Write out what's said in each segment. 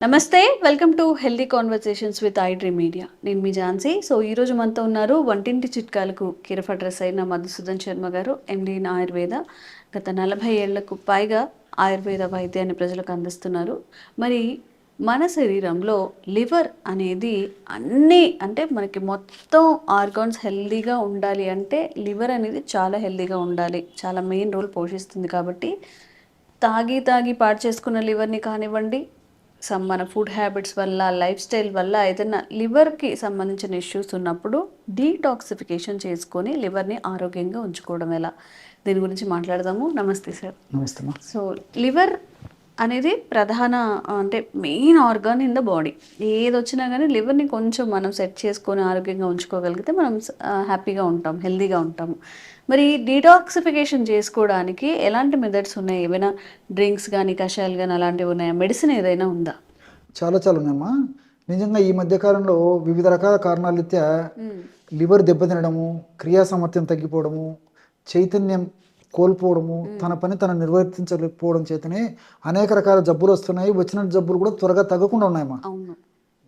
నమస్తే welcome to healthy conversations with I Dream Media నేను మీ ఝాన్సీ. సో ఈరోజు మనతో ఉన్నారు వంటింటి చిట్కాలకు కీరఫ్ అడ్రస్ అయిన మధుసూదన్ శర్మ గారు ఎండి ఇన్ ఆయుర్వేద గత నలభై ఏళ్ళకు పైగా ఆయుర్వేద వైద్యాన్ని ప్రజలకు అందిస్తున్నారు. మరి మన శరీరంలో లివర్ అనేది అన్నీ అంటే మనకి మొత్తం ఆర్గాన్స్ హెల్దీగా ఉండాలి అంటే లివర్ అనేది చాలా హెల్దీగా ఉండాలి. చాలా మెయిన్ రోల్ పోషిస్తుంది కాబట్టి తాగి తాగి పాడు చేసుకున్న లివర్ని కానివ్వండి సమ్ మన ఫుడ్ హ్యాబిట్స్ వల్ల లైఫ్ స్టైల్ వల్ల ఏదైనా లివర్కి సంబంధించిన ఇష్యూస్ ఉన్నప్పుడు డీటాక్సిఫికేషన్ చేసుకొని లివర్ని ఆరోగ్యంగా ఉంచుకోవడం ఎలా? దీని గురించి మాట్లాడదాము. నమస్తే సార్. నమస్తే సో లివర్ అనేది ప్రధాన అంటే main organ in the body ఏది వచ్చినా కానీ లివర్ని కొంచెం మనం సెట్ చేసుకొని ఆరోగ్యంగా ఉంచుకోగలిగితే మనం హ్యాపీగా ఉంటాం హెల్తీగా ఉంటాము. మరి డీటాక్సిఫికేషన్ చేసుకోవడానికి ఎలాంటి మెథడ్స్ ఉన్నాయి? ఏమైనా డ్రింక్స్ కానీ కషాయాలు కానీ అలాంటివి ఉన్నాయా? మెడిసిన్ ఏదైనా ఉందా? చాలా చాలా ఉన్నాయమ్మా. నిజంగా ఈ మధ్య కాలంలో వివిధ రకాల కారణాల రీత్యా లివర్ దెబ్బతినడము క్రియా సామర్థ్యం తగ్గిపోవడము చైతన్యం కోల్పోవడము తన పని తను నిర్వర్తించలేకపోవడం చేతనే అనేక రకాల జబ్బులు వస్తున్నాయి. వచ్చిన జబ్బులు కూడా త్వరగా తగ్గకుండా ఉన్నాయమ్మా.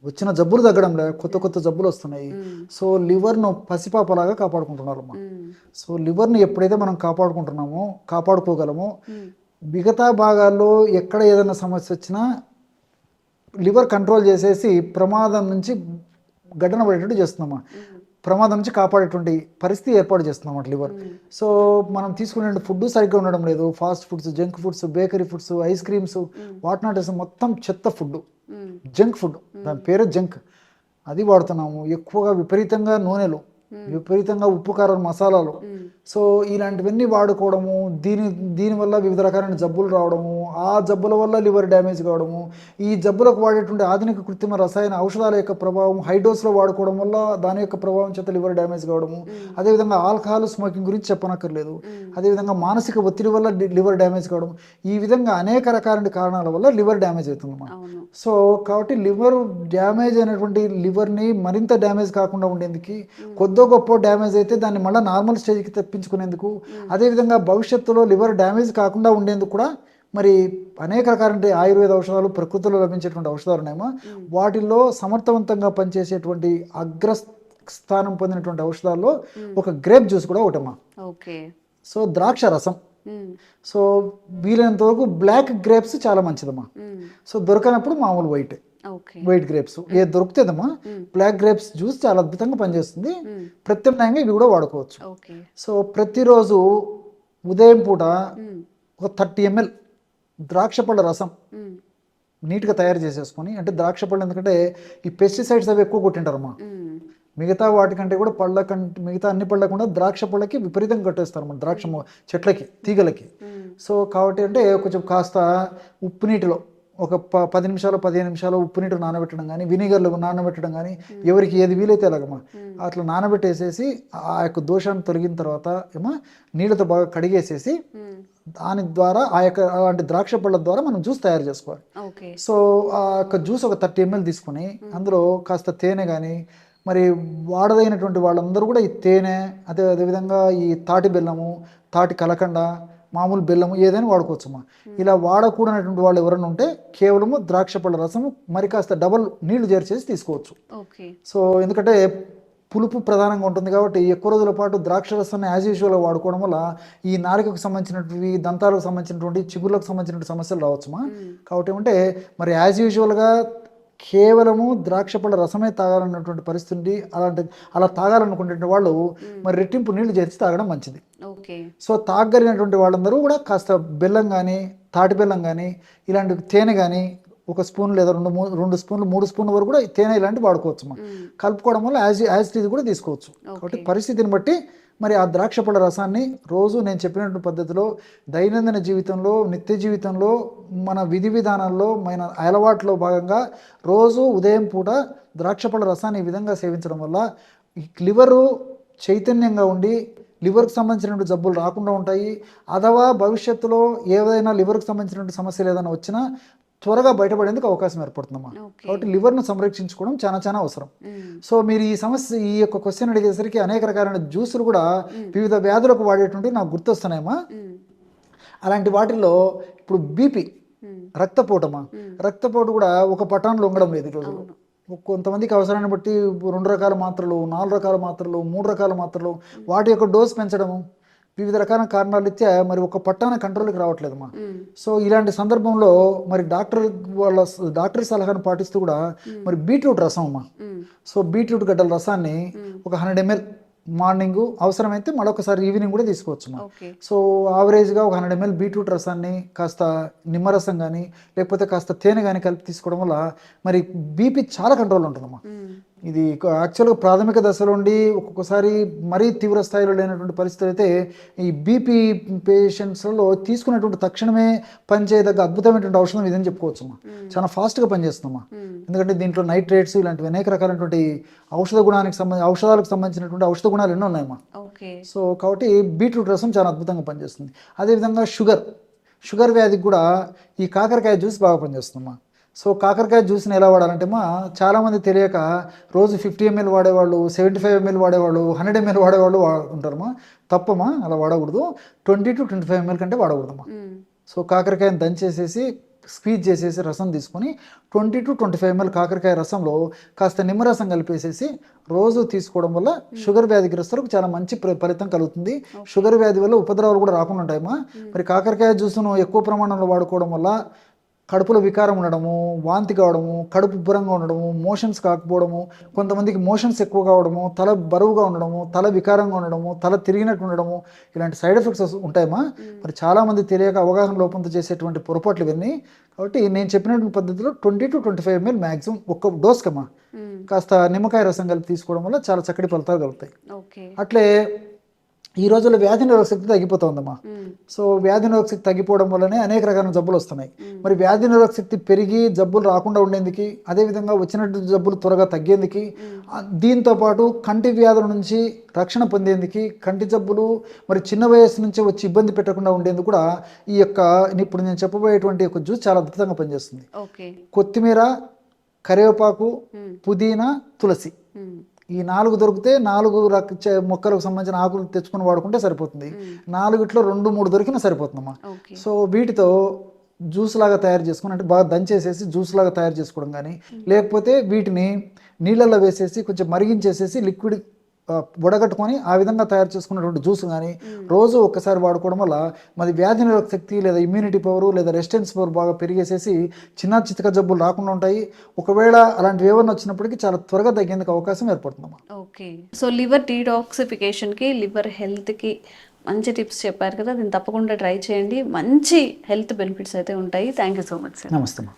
వచ్చిన జబ్బులు తగ్గడం లే కొత్త కొత్త జబ్బులు వస్తున్నాయి. సో లివర్ను పసిపాపలాగా కాపాడుకుంటున్నారు అమ్మా మ్మ్. సో లివర్ని ఎప్పుడైతే మనం కాపాడుకుంటున్నామో కాపాడుకోగలమో మిగతా భాగాల్లో ఎక్కడ ఏదైనా సమస్య వచ్చినా లివర్ కంట్రోల్ చేసేసి ప్రమాదం నుంచి గడ్డన పడేటట్టు చేస్తున్నామా. ప్రమాదం నుంచి కాపాడేటువంటి పరిస్థితి ఏర్పాటు చేస్తున్నాం అన్నమాట లివర్. సో మనం తీసుకునే ఫుడ్ సరిగ్గా ఉండడం లేదు. Fast foods junk foods bakery foods ice creams what not మొత్తం చెత్త ఫుడ్. జంక్ ఫుడ్ దాని పేరే జంక్. అది వాడుతున్నాము. ఎక్కువగా విపరీతంగా నూనెలు విపరీతంగా ఉప్పు కారం మసాలాలు. సో ఇలాంటివన్నీ వాడుకోవడము దీని దీనివల్ల వివిధ రకాలైన జబ్బులు రావడము ఆ జబ్బుల వల్ల లివర్ డ్యామేజ్ కావడము ఈ జబ్బులకు వాడేటువంటి ఆధునిక కృత్రిమ రసాయన ఔషధాల యొక్క ప్రభావం హై డోస్లో వాడుకోవడం వల్ల దాని యొక్క ప్రభావం చేత లివర్ డ్యామేజ్ కావడము అదేవిధంగా ఆల్కహాల్ స్మోకింగ్ గురించి చెప్పనక్కర్లేదు. అదేవిధంగా మానసిక ఒత్తిడి వల్ల లివర్ డ్యామేజ్ కావడం ఈ విధంగా అనేక రకాలైన కారణాల వల్ల లివర్ డ్యామేజ్ అవుతుంది అన్నమాట. అవును. సో కాబట్టి లివర్ డ్యామేజ్ అయినటువంటి లివర్ని మరింత డ్యామేజ్ కాకుండా ఉండేందుకు కొద్దో గొప్ప డ్యామేజ్ అయితే దాన్ని మళ్ళీ నార్మల్ స్టేజ్కి తెప్పించుకునేందుకు అదేవిధంగా భవిష్యత్తులో లివర్ డ్యామేజ్ కాకుండా ఉండేందుకు కూడా మరి అనేక రకాల ఆయుర్వేద ఔషధాలు ప్రకృతిలో లభించేటువంటి ఔషధాలు ఉన్నాయేమో వాటిల్లో సమర్థవంతంగా పనిచేసేటువంటి అగ్ర స్థానం పొందినటువంటి ఔషధాల్లో ఒక గ్రేప్ జ్యూస్ కూడా ఒకటమ్మా. ఓకే. సో ద్రాక్ష రసం. సో వీలైనంత వరకు బ్లాక్ గ్రేప్స్ చాలా మంచిదమ్మా. మ్మ్. సో దొరకనప్పుడు మామూలు వైట్. White grapes. ఏ దొరుకుతుందమ్మా బ్లాక్ గ్రేప్స్ జ్యూస్ చాలా అద్భుతంగా పనిచేస్తుంది. ప్రత్యామ్నాయంగా ఇవి కూడా వాడుకోవచ్చు. సో ప్రతిరోజు ఉదయం పూట. ఒక థర్టీ ఎంఎల్ ద్రాక్ష పళ్ళ రసం. నీట్గా తయారు చేసేసుకొని అంటే ద్రాక్ష పళ్ళు ఎందుకంటే ఈ పెస్టిసైడ్స్ అవి ఎక్కువ కొట్టింటారమ్మా మ్మ్. మిగతా వాటికంటే కూడా పళ్ళ కంటే మిగతా అన్ని పళ్ళకుండా ద్రాక్ష పళ్ళకి విపరీతంగా కట్టేస్తారు అన్నమాట ద్రాక్ష చెట్లకి తీగలకి. సో కాబట్టి అంటే కొంచెం కాస్త ఉప్పు నీటిలో ఒక ప పది నిమిషాలు పదిహేను నిమిషాలు ఉప్పు నీటిలో నానబెట్టడం కానీ వినిగర్లో నానబెట్టడం కానీ ఎవరికి ఏది వీలైతే అలాగమ్మా అట్లా నానబెట్టేసేసి ఆ యొక్క దోషాన్ని తొలగిన తర్వాత ఏమో నీళ్ళతో బాగా కడిగేసేసి. దాని ద్వారా ఆ యొక్క అలాంటి ద్రాక్ష పళ్ళ ద్వారా మనం జ్యూస్ తయారు చేసుకోవాలి. ఓకే. సో ఆ యొక్క జ్యూస్ ఒక థర్టీ ఎంఎల్ తీసుకొని అందులో కాస్త తేనె కానీ మరి వాడదైనటువంటి వాళ్ళందరూ కూడా ఈ తేనె అదే అదేవిధంగా ఈ తాటి బెల్లము తాటి కలకండ మామూలు బెల్లము ఏదైనా వాడుకోవచ్చమ్మా. ఇలా వాడకూడనటువంటి వాళ్ళు ఎవరైనా ఉంటే కేవలము ద్రాక్ష పళ్ళ రసము మరి కాస్త డబల్ నీళ్ళు చేర్చేసి తీసుకోవచ్చు. సో ఎందుకంటే పులుపు ప్రధానంగా ఉంటుంది కాబట్టి ఎక్కువ రోజుల పాటు ద్రాక్ష రసాన్ని యాజ్ యూజువల్గా వాడుకోవడం వల్ల ఈ నాలుకకు సంబంధించినటువంటి దంతాలకు సంబంధించినటువంటి చిగుర్లకు సంబంధించినటువంటి సమస్యలు రావచ్చుమా. కాబట్టి ఏమంటే మరి యాజ్ యూజువల్గా కేవలము ద్రాక్ష పళ్ళ రసమే తాగాలన్నటువంటి పరిస్థితి. అలాంటి అలా తాగాలనుకునే వాళ్ళు మరి రెట్టింపు నీళ్ళు చేర్చి తాగడం మంచిది. సో తాగలిగినటువంటి వాళ్ళందరూ కూడా కాస్త బెల్లం కానీ తాటి బెల్లం కానీ ఇలాంటి తేనె కానీ ఒక స్పూన్ లేదా రెండు రెండు స్పూన్లు మూడు స్పూన్ల వరకు కూడా ఈ తేనె ఇలాంటివి వాడుకోవచ్చు మనం. కలుపుకోవడం వల్ల యాజ్ యాజ్ ఇది కూడా తీసుకోవచ్చు. కాబట్టి పరిస్థితిని బట్టి మరి ఆ ద్రాక్ష పళ్ళ రసాన్ని రోజు నేను చెప్పినటువంటి పద్ధతిలో దైనందిన జీవితంలో నిత్య జీవితంలో మన విధి విధానాల్లో మన అలవాట్లో భాగంగా రోజు ఉదయం పూట ద్రాక్ష పళ్ళ రసాన్ని ఈ విధంగా సేవించడం వల్ల ఈ లివరు చైతన్యంగా ఉండి లివర్కి సంబంధించినటువంటి జబ్బులు రాకుండా ఉంటాయి. అథవా భవిష్యత్తులో ఏదైనా లివర్కి సంబంధించినటువంటి సమస్యలు ఏదైనా వచ్చినా త్వరగా బయటపడేందుకు అవకాశం ఏర్పడుతుందమ్మా. కాబట్టి లివర్ను సంరక్షించుకోవడం చాలా చాలా అవసరం. సో మీరు ఈ సమస్య ఈ యొక్క క్వశ్చన్ అడిగేసరికి అనేక రకాలైన జ్యూసులు కూడా వివిధ వ్యాధులకు వాడేటువంటి నాకు గుర్తొస్తున్నాయమ్మా. అలాంటి వాటిల్లో ఇప్పుడు బీపీ రక్తపోటమా రక్తపోటు కూడా ఒక పటాన్లో ఉండడం లేదు ఈరోజు. కొంతమందికి అవసరాన్ని బట్టి రెండు రకాల మాత్రలు నాలుగు రకాల మాత్రలు మూడు రకాల మాత్రలు వాటి యొక్క డోస్ పెంచడము వివిధ రకాల కారణాలు ఇచ్చే మరి ఒక పట్టాన కంట్రోల్కి రావట్లేదమ్మా సో ఇలాంటి సందర్భంలో మరి డాక్టర్ వాళ్ళ డాక్టర్ సలహాను పాటిస్తూ కూడా మరి బీట్రూట్ రసం అమ్మా సో బీట్రూట్ గడ్డల రసాన్ని ఒక హండ్రెడ్ ఎంఎల్ మార్నింగ్ అవసరమైతే మరొకసారి ఈవినింగ్ కూడా తీసుకోవచ్చు ఓకే. సో యావరేజ్గా ఒక హండ్రెడ్ ఎంఎల్ బీట్రూట్ రసాన్ని కాస్త నిమ్మరసం కానీ లేకపోతే కాస్త తేనె కానీ కలిపి తీసుకోవడం వల్ల మరి బీపీ చాలా కంట్రోల్ ఉంటుందమ్మా. ఇది యాక్చువల్గా ప్రాథమిక దశలో ఉండి ఒక్కొక్కసారి మరీ తీవ్ర స్థాయిలో లేనటువంటి పరిస్థితులు అయితే ఈ బీపీ పేషెంట్స్లో తీసుకున్నటువంటి తక్షణమే పనిచేయదగ్గ అద్భుతమైనటువంటి ఔషధం ఇదని చెప్పుకోవచ్చు అమ్మా చాలా ఫాస్ట్గా పనిచేస్తుందమ్మా. ఎందుకంటే దీంట్లో నైట్రేట్స్ ఇలాంటివి అనేక రకాలైనటువంటి ఔషధ గుణానికి సంబంధించి ఔషధాలకు సంబంధించినటువంటి ఔషధ గుణాలు ఎన్నో ఉన్నాయమ్మా. ఓకే. సో కాబట్టి బీట్రూట్ రసం చాలా అద్భుతంగా పనిచేస్తుంది. అదేవిధంగా షుగర్. షుగర్ వ్యాధికి కూడా ఈ కాకరకాయ జ్యూస్ బాగా పనిచేస్తుందమ్మా. సో కాకరకాయ జ్యూస్ని ఎలా వాడాలంటే మా చాలామంది తెలియక రోజు ఫిఫ్టీ ఎంఎల్ వాడేవాళ్ళు సెవెంటీ ఫైవ్ ఎంఎల్ వాడేవాళ్ళు హండ్రెడ్ ఎంఎల్ వాడేవాళ్ళు ఉంటారమ్మా. తప్పమ్మా అలా వాడకూడదు. Twenty to twenty five ML కంటే వాడకూడదమ్మా. సో కాకరకాయని దంచేసేసి స్క్వీజ్ చేసేసి రసం తీసుకొని twenty to twenty five ML కాకరకాయ రసంలో కాస్త నిమ్మరసం కలిపేసేసి రోజు తీసుకోవడం వల్ల షుగర్ వ్యాధిగ్రస్తులకు చాలా మంచి ఫలితం కలుగుతుంది. షుగర్ వ్యాధి వల్ల ఉపద్రవాలు కూడా రాకుండా ఉంటాయమ్మా. మరి కాకరకాయ జ్యూస్ను ఎక్కువ ప్రమాణంలో వాడుకోవడం వల్ల కడుపులో వికారం ఉండడము వాంతి కావడము కడుపు ఉబ్బరంగా ఉండడము మోషన్స్ కాకపోవడము కొంతమందికి మోషన్స్ ఎక్కువ కావడము తల బరువుగా ఉండడము తల వికారంగా ఉండడము తల తిరిగినట్టు ఉండడము ఇలాంటి సైడ్ ఎఫెక్ట్స్ ఉంటాయమ్మా. మరి చాలామంది తెలియక అవగాహన లోపంతో చేసేటువంటి పొరపాట్లు ఇవన్నీ. కాబట్టి నేను చెప్పినటువంటి పద్ధతిలో twenty to twenty five ML maximum ఒక్క డోస్కమ్మా. కాస్త నిమ్మకాయ రసం కలిపి తీసుకోవడం వల్ల చాలా చక్కటి ఫలితాలు కలుగుతాయి. అట్లే ఈ రోజుల్లో వ్యాధి నిరోధక శక్తి తగ్గిపోతుందమ్మా. సో వ్యాధి నిరోధక శక్తి తగ్గిపోవడం వల్లనే అనేక రకాల జబ్బులు వస్తున్నాయి. మరి వ్యాధి నిరోధక శక్తి పెరిగి జబ్బులు రాకుండా ఉండేందుకు అదేవిధంగా వచ్చినట్టు జబ్బులు త్వరగా తగ్గేందుకు దీంతో పాటు కంటి వ్యాధుల నుంచి రక్షణ పొందేందుకు కంటి జబ్బులు మరి చిన్న వయసు నుంచి వచ్చి ఇబ్బంది పెట్టకుండా ఉండేందుకు కూడా ఈ యొక్క ఇప్పుడు నేను చెప్పబోయేటువంటి ఒక జ్యూస్ చాలా అద్భుతంగా పనిచేస్తుంది. కొత్తిమీర కరివేపాకు పుదీనా తులసి. ఈ నాలుగు దొరికితే నాలుగు రక మొక్కలకు సంబంధించిన ఆకులు తెచ్చుకొని వాడుకుంటే సరిపోతుంది. నాలుగిట్లో రెండు మూడు దొరికినా సరిపోతుందమ్మా. సో వీటితో జ్యూస్ లాగా తయారు చేసుకుని అంటే బాగా దంచేసేసి జ్యూస్ లాగా తయారు చేసుకోవడం కానీ లేకపోతే వీటిని నీళ్ళల్లో వేసేసి కొంచెం మరిగించేసేసి లిక్విడ్ వడగట్టుకొని ఆ విధంగా తయారు చేసుకున్నటువంటి జ్యూస్ కానీ రోజు ఒక్కసారి వాడుకోవడం వల్ల మరి వ్యాధి నిరోధక శక్తి లేదా ఇమ్యూనిటీ పవర్ లేదా రెసిస్టెన్స్ పవర్ బాగా పెరిగేసేసి చిన్న చితక జబ్బులు రాకుండా ఉంటాయి. ఒకవేళ అలాంటివి ఏమన్నా వచ్చినప్పటికీ చాలా త్వరగా తగ్గేందుకు అవకాశం ఏర్పడుతుందమ్మా ఓకే. సో లివర్ డీటాక్సిఫికేషన్కి లివర్ హెల్త్కి మంచి టిప్స్ చెప్పారు కదా దీన్ని తప్పకుండా ట్రై చేయండి. మంచి హెల్త్ బెనిఫిట్స్ అయితే ఉంటాయి. Thank you so much sir నమస్తే అమ్మా.